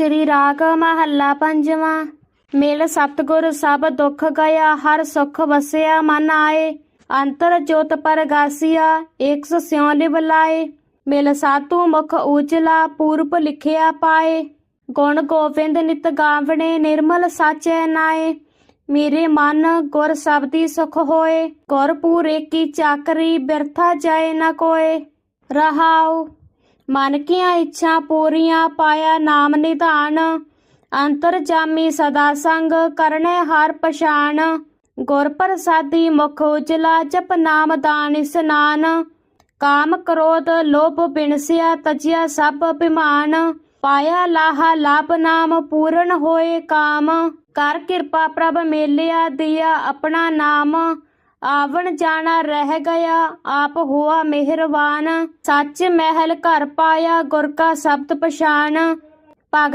ਸ੍ਰੀ ਰਾਗ ਮਹੱਲਾ ਪੰਜਵਾਂ। ਮਿਲ ਸਤਗੁਰ ਸਭ ਦੁੱਖ ਗਿਆ ਹਰ ਸੁਖ ਵਸਿਆ ਮਨ ਆਏ। ਅੰਤਰ ਜੋਤ ਪਰਗਾਸੀਆ ਏਕ ਸਿਉ ਲਿਵ ਮਿਲ ਸਾਤੂ ਮੁਖ ਉਜਲਾ ਪੂਰਬ ਲਿਖਿਆ ਪਾਏ। ਗੁਣ ਗੋਬਿੰਦ ਨਿਤ ਗਾਵਣੇ, ਨਿਰਮਲ ਸਾਚੈ ਨਾਏ। ਮੇਰੇ ਮਨ ਗੁਰ ਸਬਦੀ ਸੁਖ ਹੋਏ। ਗੁਰ ਪੂਰੇ ਕੀ ਚਾਕਰੀ, ਬਿਰਥਾ ਜਾਏ ਨਾ ਕੋਏ। ਰਹਾਉ। ਮਨ ਕੀਆਂ ਇੱਛਾ ਪੂਰੀਆਂ ਪਾਇਆ ਨਾਮ ਨਿਧਾਨ। ਅੰਤਰ ਸਦਾ ਸੰਗ ਕਰਨੇ ਹਰ ਪਛਾਨ। ਗੁਰ ਪ੍ਰਸਾਦੀ ਮੁਖ ਉਜਲਾ ਜਪ ਨਾਮ ਦਾਨ ਇਸਨਾਨ। ਕਾਮ ਕ੍ਰੋਧ ਲੋਭ ਬਿਨਸਿਆ ਤਜਿਆ ਸਭ ਅਭਿਮਾਨ। ਪਾਇਆ ਲਾਹਾ ਲਾਭ ਨਾਮ ਪੂਰਨ ਹੋਏ ਕਾਮ। ਕਰ ਕਿਰਪਾ ਪ੍ਰਭ ਮੇਲਿਆ, ਦਿਆ ਆਪਣਾ ਨਾਮ। ਆਵਣ ਜਾਣਾ ਰਹਿ ਗਿਆ, ਆਪ ਹੋਆ ਮਿਹਰਬਾਨ। ਸੱਚ ਮਹਿਲ ਘਰ ਪਾਇਆ, ਗੁਰ ਕਾ ਸ਼ਬਦ ਪਛਾਨ। ਭਗਤ